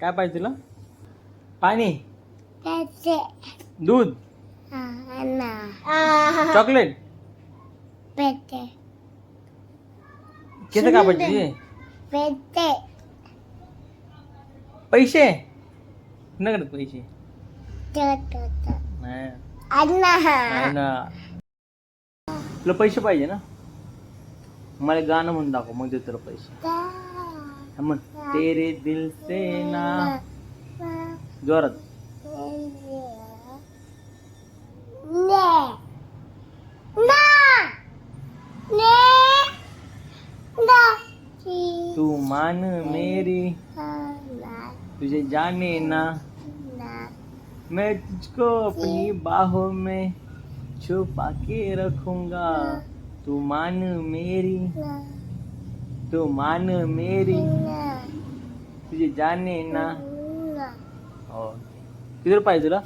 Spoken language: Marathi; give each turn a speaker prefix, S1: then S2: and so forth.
S1: काय पाहिजे तुला? पाणी. दूध. चॉकलेट. केस काय पाहिजे? पैसे. नकडे पैसे? नाही. ना तुला पैसे पाहिजे ना? मला गाणं म्हणून दाखव मग देतो तुला पैसे. हा म्हण तेरे दिल से ना। जोरात तू मान मेरी। तुझे जाने ना। मैं तुझको अपनी बाहों में छुपा के रखूँगा। तू मान मेरी। तू मान मेरी। तुझे जाने ना। हो किती रुपये पाहिजे तुला?